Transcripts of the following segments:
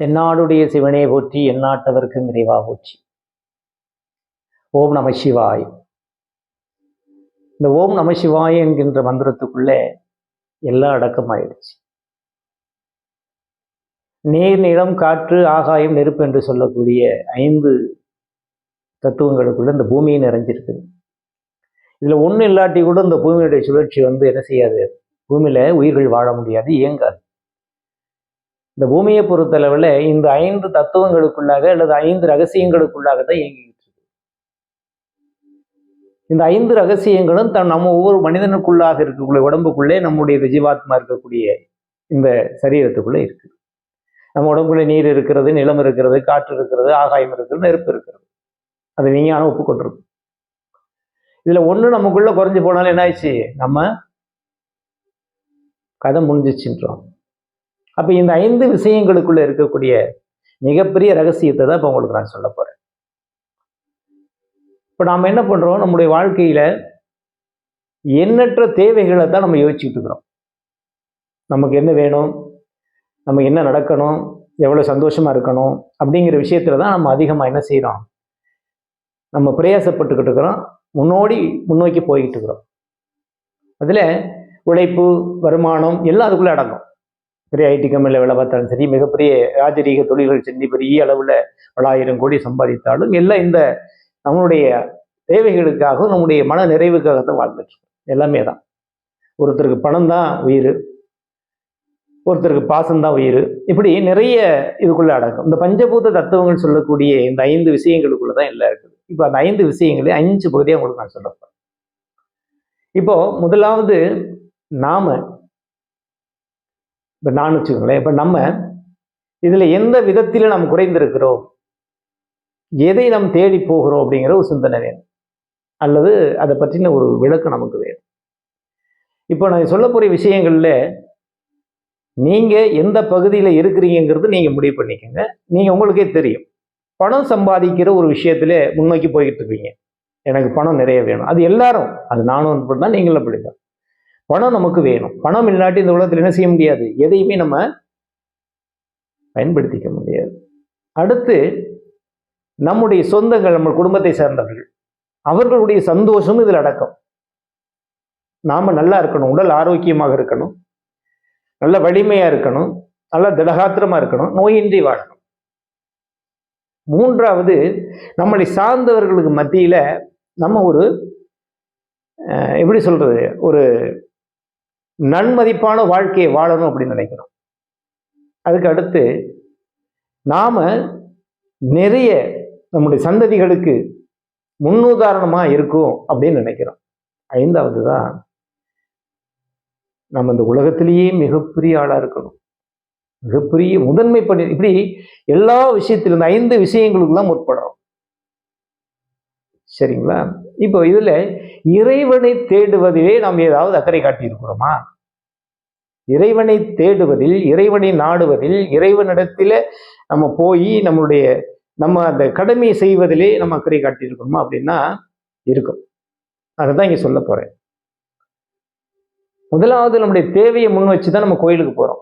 தென்னாடுடைய சிவனே போற்றி எந்நாட்டவர்க்கும் இறைவா போற்றி. ஓம் நம சிவாய். இந்த ஓம் நம சிவாய் என்கின்ற மந்திரத்துக்குள்ளே எல்லாம் அடக்கமாயிடுச்சு நீர் நிலம் காற்று ஆகாயம் நெருப்பு என்று சொல்லக்கூடிய ஐந்து தத்துவங்களுக்குள்ள இந்த பூமியை நிறைஞ்சிருக்கு. இதுல ஒண்ணு இல்லாட்டி கூட இந்த பூமியுடைய சுழற்சி வந்து என்ன செய்யாது? பூமியில உயிர்கள் வாழ முடியாது இயங்காது. இந்த பூமியை பொறுத்தளவில் இந்த ஐந்து தத்துவங்களுக்குள்ளாக அல்லது ஐந்து ரகசியங்களுக்குள்ளாக தான் இயங்கிக்கிட்டு இருக்கு. இந்த ஐந்து ரகசியங்களும் தன் நம்ம ஒவ்வொரு மனிதனுக்குள்ளாக இருக்கக்கூடிய உடம்புக்குள்ளே நம்முடைய ஜீவாத்மா இருக்கக்கூடிய இந்த சரீரத்துக்குள்ளே இருக்குது நம்ம உடம்புக்குள்ளே நீர் இருக்கிறது நிலம் இருக்கிறது காற்று இருக்கிறது ஆகாயம் இருக்கிறது நெருப்பு இருக்கிறது. அது விஞ்ஞானம் ஒப்புக்கொண்டிருக்கு. இதுல ஒண்ணு நமக்குள்ள குறைஞ்சு போனாலும் என்ன ஆயிடுச்சு நம்ம கதை முடிஞ்சிச்சுன்றோம். அப்போ இந்த ஐந்து விஷயங்களுக்குள்ள இருக்கக்கூடிய மிகப்பெரிய ரகசியத்தை தான் இப்போ உங்களுக்கு நான் சொல்ல போறேன். இப்போ நாம என்ன பண்ணுறோம் நம்முடைய வாழ்க்கையில எண்ணற்ற தேவைகளை தான் நம்ம யோசிச்சுட்டு இருக்கிறோம். நமக்கு என்ன வேணும்? நமக்கு என்ன நடக்கணும்? எவ்வளோ சந்தோஷமா இருக்கணும்? அப்படிங்கிற விஷயத்துல தான் நம்ம அதிகமாக என்ன செய்கிறோம் நம்ம பிரயாசப்பட்டுக்கிட்டு இருக்கிறோம். முன்னோடி முன்னோக்கி போய்கிட்டு இருக்கிறோம். அதில் உழைப்பு வருமானம் எல்லாம் அதுக்குள்ளே அடங்கும். பெரிய ஐடி கம்பெனியில் வேலை பார்த்தாலும் சரி மிகப்பெரிய ராஜரீக தொழில்கள் செஞ்சு பெரிய அளவில் பலாயிரம் கோடி சம்பாதித்தாலும் எல்லாம் இந்த நம்மளுடைய தேவைகளுக்காகவும் நம்முடைய மன நிறைவுக்காகத்தான் தான் இருக்கோம். எல்லாமே தான். ஒருத்தருக்கு பணம் தான் உயிர் ஒருத்தருக்கு பாசம்தான் உயிர். இப்படி நிறைய இதுக்குள்ளே அடங்கும். இந்த பஞ்சபூத தத்துவங்கள் சொல்லக்கூடிய இந்த ஐந்து விஷயங்களுக்குள்ள தான் எல்லாம் இருக்குது. இப்போ அந்த ஐந்து விஷயங்களே அஞ்சு பகுதியாக உங்களுக்கு நான் சொல்ல இப்போ முதலாவது நாம இப்போ நான் வச்சுக்கோங்களேன். இப்போ நம்ம இதில் எந்த விதத்தில் நாம் குறைந்திருக்கிறோம்? எதை நாம் தேடி போகிறோம் அப்படிங்கிற ஒரு சிந்தனை வேணும். அல்லது அதை பற்றின ஒரு விளக்கு நமக்கு வேணும். இப்போ நான் சொல்லக்கூடிய விஷயங்களில் நீங்கள் எந்த பகுதியில் இருக்கிறீங்கிறது நீங்கள் முடிவு பண்ணிக்கோங்க. நீங்கள் உங்களுக்கே தெரியும். பணம் சம்பாதிக்கிற ஒரு விஷயத்துல முன்னோக்கி போய்கிட்டு இருப்பீங்க எனக்கு பணம் நிறைய வேணும். அது எல்லாரும் அது நானும் அப்படின்னா நீங்களும் அப்படிதான் பணம் நமக்கு வேணும். பணம் இல்லாட்டி இந்த உலகத்தில் என்ன செய்ய முடியாது? எதையுமே நம்ம பயன்படுத்திக்க முடியாது. அடுத்து நம்முடைய சொந்தங்கள் நம்ம குடும்பத்தை சேர்ந்தவர்கள். அவர்களுடைய சந்தோஷம் இதில் அடக்கம். நாம நல்லா இருக்கணும். உடல் ஆரோக்கியமாக இருக்கணும். நல்ல வலிமையா இருக்கணும். நல்ல திடகாத்திரமா இருக்கணும். நோயின்றி வாழணும். மூன்றாவது நம்மளை சார்ந்தவர்களுக்கு மத்தியில் நம்ம ஒரு எப்படி சொல்றது? ஒரு நன்மதிப்பான வாழ்க்கையை வாழணும் அப்படின்னு நினைக்கிறோம். அதுக்கு அடுத்து நாம நிறைய நம்முடைய சந்ததிகளுக்கு முன்னுதாரணமா இருக்கும் அப்படின்னு நினைக்கிறோம். ஐந்தாவது தான் நம்ம இந்த உலகத்திலேயே மிகப்பெரிய ஆளாக இருக்கணும். மிகப்பெரிய முதன்மை பண்ணி இப்படி எல்லா விஷயத்திலும் ஐந்து விஷயங்களுக்கெல்லாம் முற்படுறோம் சரிங்களா? இப்போ இதுல இறைவனை தேடுவதிலே நாம் ஏதாவது அக்கறை காட்டியிருக்கிறோமா? இறைவனை தேடுவதில் இறைவனை நாடுவதில் இறைவனிடத்தில் நம்ம போய் நம்மளுடைய நம்ம அந்த கடமையை செய்வதிலே நம்ம அக்கறை காட்டியிருக்கிறோமா அப்படின்னா இருக்கும். அதை தான் இங்க சொல்ல போறேன். முதலாவது நம்முடைய தேவையை முன் வச்சு தான் நம்ம கோயிலுக்கு போறோம்.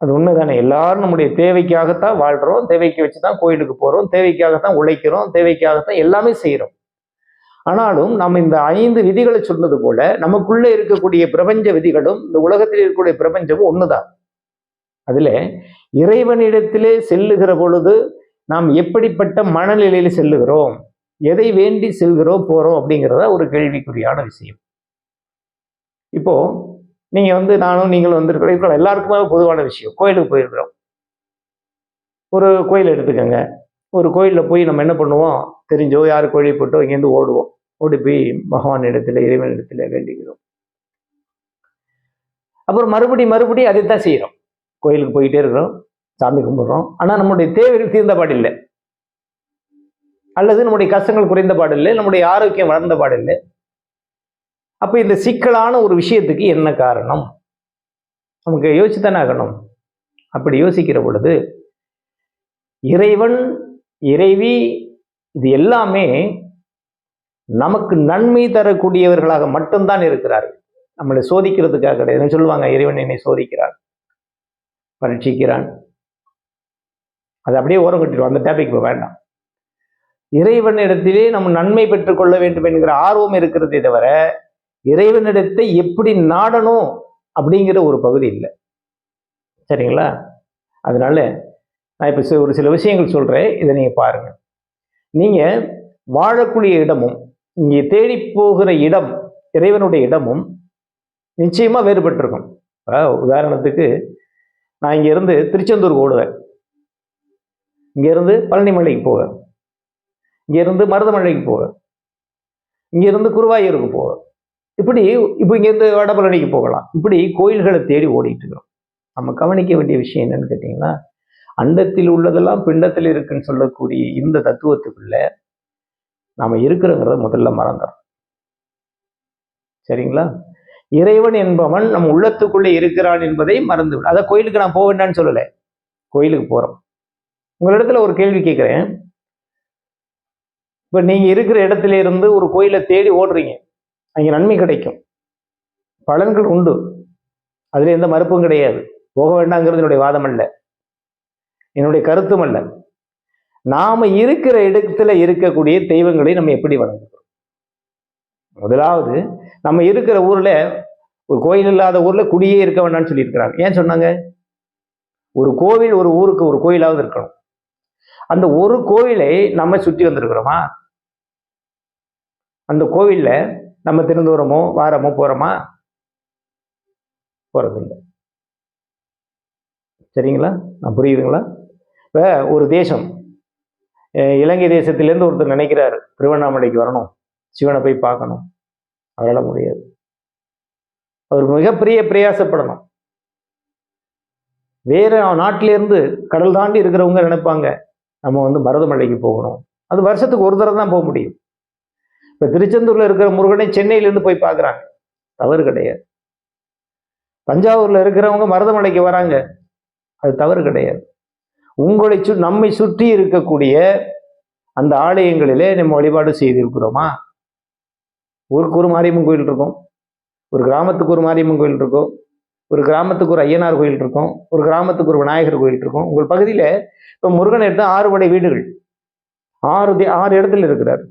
அது உண்மைதானே? எல்லாரும் நம்முடைய தேவைக்காகத்தான் வாழ்றோம் தேவைக்கு வச்சு தான் கோயிலுக்கு போறோம் தேவைக்காகத்தான் உழைக்கிறோம் தேவைக்காகத்தான் எல்லாமே செய்கிறோம் ஆனாலும் நம்ம இந்த ஐந்து விதிகளை சொன்னது போல நமக்குள்ளே இருக்கக்கூடிய பிரபஞ்ச விதிகளும் இந்த உலகத்தில் இருக்கக்கூடிய பிரபஞ்சமும் ஒன்றுதான் அதில் இறைவனிடத்திலே செல்லுகிற பொழுது நாம் எப்படிப்பட்ட மனநிலையில் செல்லுகிறோம் எதை வேண்டி செல்கிறோம் போகிறோம் அப்படிங்கிறத ஒரு கேள்விக்குறியான விஷயம். இப்போ நீங்கள் வந்து நானும் நீங்களும் வந்துருக்கிற எல்லாருக்குமே பொதுவான விஷயம். கோயிலுக்கு போயிருக்கிறோம். ஒரு கோயில் எடுத்துக்கோங்க. ஒரு கோயிலில் போய் நம்ம என்ன பண்ணுவோம்? தெரிஞ்சோ யார் கோழி போட்டோ இங்கேருந்து ஓடுவோம். ஓடி போய் பகவான் இடத்துல இறைவன் இடத்துல வேண்டிக்கிறோம் அப்புறம் மறுபடி மறுபடி அதைத்தான் செய்கிறோம் கோயிலுக்கு போயிட்டே இருக்கிறோம் சாமி கும்பிடுறோம். ஆனால் நம்முடைய தேவைகள் தீர்ந்த பாடில்லை அல்லது நம்முடைய கஷ்டங்கள் குறைந்த பாடில்லை நம்முடைய ஆரோக்கியம் வளர்ந்த பாடில்லை அப்போ இந்த சிக்கலான ஒரு விஷயத்துக்கு என்ன காரணம்? நமக்கு யோசித்தானே ஆகணும். அப்படி யோசிக்கிற பொழுது இறைவன் இறைவி இது எல்லாமே நமக்கு நன்மை தரக்கூடியவர்களாக மட்டும்தான் இருக்கிறார்கள். நம்மளை சோதிக்கிறதுக்காக கிடையாது. சொல்லுவாங்க? இறைவன் என்னை சோதிக்கிறான் பரீட்சிக்கிறான். அதை அப்படியே ஓரம் கட்டிடுவோம். அந்த டாபிக் இப்போ வேண்டாம். இறைவனிடத்திலே நம்ம நன்மை பெற்றுக்கொள்ள வேண்டும் என்கிற ஆர்வம் இருக்கிறதே தவிர இறைவனிடத்தை எப்படி நாடணும் அப்படிங்கிற ஒரு பகுதி இல்லை. சரிங்களா? அதனால நான் இப்போ ஒரு சில விஷயங்கள் சொல்கிறேன் இதை நீங்கள் பாருங்கள் நீங்கள் வாழக்கூடிய இடமும் இங்கே தேடி போகிற இடம் இறைவனுடைய இடமும் நிச்சயமாக வேறுபட்டிருக்கும். உதாரணத்துக்கு நான் இங்கேருந்து திருச்செந்தூர் ஓடுவேன். இங்கேருந்து பழனிமலைக்கு போவேன். இங்கேருந்து மருதமலைக்கு போவேன். இங்கேருந்து குருவாயூருக்கு போவேன். இப்படி இப்போ இங்கேருந்து வடபழனிக்கு போகலாம். இப்படி கோயில்களை தேடி ஓடிட்டு இருக்கிறோம். நம்ம கவனிக்க வேண்டிய விஷயம் என்னன்னு கேட்டிங்கன்னா அண்டத்தில் உள்ளதெல்லாம் பிண்டத்தில் இருக்குன்னு சொல்லக்கூடிய இந்த தத்துவத்துக்குள்ள நாம இருக்கிறோங்கிறத முதல்ல மறந்துடும் சரிங்களா? இறைவன் என்பவன் நம் உள்ளத்துக்குள்ளே இருக்கிறான் என்பதை மறந்து அதை கோயிலுக்கு நான் போக வேண்டாம்னு சொல்லலை. கோயிலுக்கு போகிறோம் உங்களிடத்துல ஒரு கேள்வி கேட்குறேன். இப்போ நீங்கள் இருக்கிற இடத்துல இருந்து ஒரு கோயிலை தேடி ஓடுறீங்க. அங்கே நன்மை கிடைக்கும். பலன்கள் உண்டு. அதில் எந்த மறுப்பும் கிடையாது. போக வேண்டாங்கிறது என்னுடைய வாதம் அல்ல. என்னுடைய கருத்தும் அல்ல. நாம இருக்கிற இடத்துல இருக்கக்கூடிய தெய்வங்களை நம்ம எப்படி வணங்குகிறோம் முதலாவது நம்ம இருக்கிற ஊர்ல ஒரு கோயில் இல்லாத ஊர்ல குடியே இருக்க வேண்டாம்னு சொல்லியிருக்கிறாங்க. ஏன் சொன்னாங்க? ஒரு கோவில் ஒரு ஊருக்கு ஒரு கோயிலாவது இருக்கணும். அந்த ஒரு கோவிலை நம்ம சுற்றி வந்திருக்கிறோமா? அந்த கோவிலில் நம்ம திருந்தூரமோ வாரமோ போகிறோமா போகிறதில்லை சரிங்களா? நான் புரியுதுங்களா? இப்போ ஒரு தேசம் இலங்கை தேசத்திலேருந்து ஒருத்தர் நினைக்கிறாரு திருவண்ணாமலைக்கு வரணும் சிவனை போய் பார்க்கணும். அவரால் முடியாது. அவர் மிகப்பெரிய பிரயாசப்படணும். வேற நாட்டிலேருந்து கடல் தாண்டி இருக்கிறவங்க நினைப்பாங்க நம்ம வந்து மருதமலைக்கு போகணும். அது வருஷத்துக்கு ஒரு தடவை தான் போக முடியும். இப்போ திருச்செந்தூர்ல இருக்கிற முருகனை சென்னையிலேருந்து போய் பார்க்குறாங்க. தவறு கிடையாது. தஞ்சாவூர்ல இருக்கிறவங்க மருதமலைக்கு வராங்க. அது தவறு கிடையாது. உங்களை சு நம்மை சுற்றி இருக்கக்கூடிய அந்த ஆலயங்களிலே நம்ம வழிபாடு செய்திருக்கிறோமா? ஊருக்கு ஒரு மாரியம்மன் கோயில் இருக்கும். ஒரு கிராமத்துக்கு ஒரு மாரியம்மன் கோயில் இருக்கும். ஒரு கிராமத்துக்கு ஒரு ஐயனார் கோயில் இருக்கும். ஒரு கிராமத்துக்கு ஒரு விநாயகர் கோயில் இருக்கும். உங்கள் பகுதியில் இப்போ முருகன் எடுத்த ஆறு படை வீடுகள். ஆறு ஆறு இடத்துல இருக்கிறார்.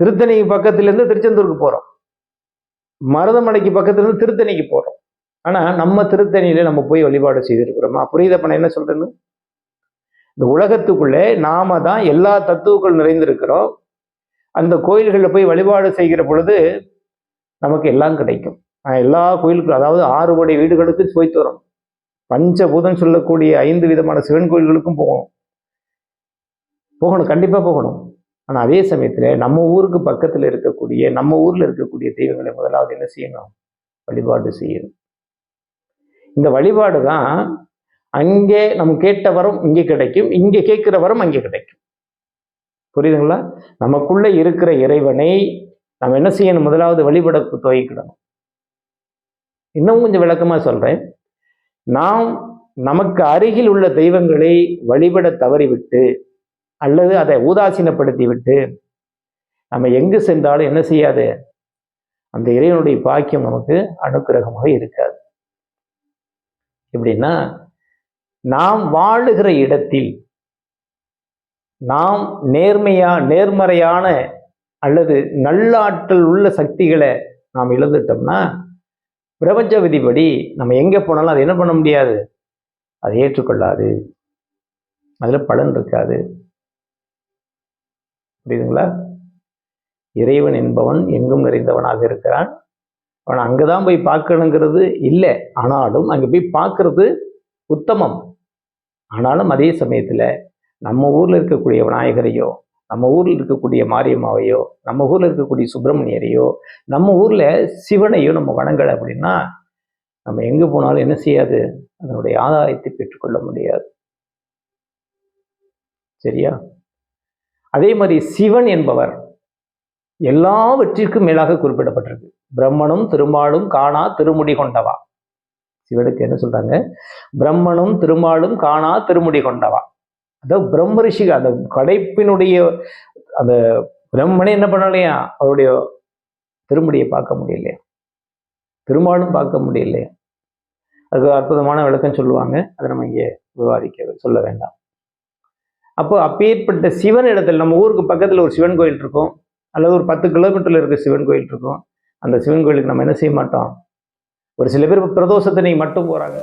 திருத்தணி பக்கத்துலேருந்து திருச்செந்தூருக்கு போகிறோம் மருதமலைக்கு பக்கத்துலேருந்து திருத்தணிக்கு போகிறோம் ஆனால் நம்ம திருத்தணியில நம்ம போய் வழிபாடு செய்திருக்கிறோமா? புரியுதப்ப நான் என்ன சொல்கிறேன்னு இந்த உலகத்துக்குள்ளே நாம தான் எல்லா தத்துவங்கள் நிறைந்திருக்கிறோம். அந்த கோயில்களில் போய் வழிபாடு செய்கிற பொழுது நமக்கு எல்லாம் கிடைக்கும். எல்லா கோயிலுக்கும் அதாவது ஆறு கோடி வீடுகளுக்கு போய்த்து வரோம். பஞ்சபூதம் சொல்லக்கூடிய ஐந்து விதமான சிவன் கோயில்களுக்கும் போகணும். போகணும் கண்டிப்பாக போகணும். ஆனால் அதே சமயத்தில் நம்ம ஊருக்கு பக்கத்தில் இருக்கக்கூடிய நம்ம ஊரில் இருக்கக்கூடிய தெய்வங்களை முதலாவது என்ன செய்யணும்? வழிபாடு செய்யணும். இந்த வழிபாடு தான் அங்கே நம்ம கேட்ட வரம் இங்கே கிடைக்கும் இங்கே கேட்கிற வரம் அங்கே கிடைக்கும். புரியுதுங்களா? நமக்குள்ள இருக்கிற இறைவனை நம்ம என்ன செய்யணும்? முதலாவது வழிபட துவக்கிடணும். இன்னும் கொஞ்சம் விளக்கமா சொல்றேன். நாம் நமக்கு அருகில் உள்ள தெய்வங்களை வழிபட தவறிவிட்டு அல்லது அதை ஊதாசீனப்படுத்தி விட்டு நம்ம எங்கு சென்றாலும் என்ன செய்யாது? அந்த இறைவனுடைய பாக்கியம் நமக்கு அனுக்கிரகமாக இருக்காது. எப்படின்னா நாம் வாழுகிற இடத்தில் நாம் நேர்மையா நேர்மறையான அல்லது நல்லாற்றல் உள்ள சக்திகளை நாம் இழந்துட்டோம்னா பிரபஞ்ச விதிப்படி நம்ம எங்க போனாலும் அதை என்ன பண்ண முடியாது? அதை ஏற்றுக்கொள்ளாது. அதில் பலன் இருக்காது. புரியுதுங்களா? இறைவன் என்பவன் எங்கும் நிறைந்தவனாக இருக்கிறான். அவன் அங்கதான் போய் பார்க்கணுங்கிறது இல்லை. ஆனாலும் அங்கே போய் பார்க்கறது உத்தமம். ஆனாலும் அதே சமயத்தில் நம்ம ஊரில் இருக்கக்கூடிய விநாயகரையோ நம்ம ஊரில் இருக்கக்கூடிய மாரியம்மாவையோ நம்ம ஊரில் இருக்கக்கூடிய சுப்பிரமணியரையோ நம்ம ஊரில் சிவனையோ நம்ம வணங்கலை அப்படின்னா நம்ம எங்கே போனாலும் என்ன செய்யாது? அதனுடைய ஆதாயத்தை பெற்றுக்கொள்ள முடியாது. சரியா? அதே மாதிரி சிவன் என்பவர் எல்லாவற்றிற்கும் மேலாக குறிப்பிடப்பட்டிருக்கு. பிரம்மனும் திருமாலும் காணா திருமுடி கொண்டவா? சிவனுக்கு என்ன சொல்றாங்க? பிரம்மனும் திருமாலும் காணா திருமுடி கொண்டவா. அதாவது பிரம்ம ரிஷிகள் அந்த கடைப்பினுடைய அந்த பிரம்மனே என்ன பண்ணலையா? அவருடைய திருமுடியை பார்க்க முடியலையா? திருமாலும் பார்க்க முடியலையா? அதுக்கு அற்புதமான விளக்கம் சொல்லுவாங்க. அதை நம்ம இங்கே விவாதிக்க சொல்ல வேண்டாம். அப்போ அப்பேற்பட்ட சிவன் இடத்துல நம்ம ஊருக்கு பக்கத்தில் ஒரு சிவன் கோயில் இருக்கும். அல்லது ஒரு பத்து கிலோமீட்டரில் இருக்க சிவன் கோயில் இருக்கும். அந்த சிவன் கோயிலுக்கு நம்ம என்ன செய்ய மாட்டோம்? ஒரு சில பேர் பிரதோஷத்தினை மட்டும் போகிறாங்க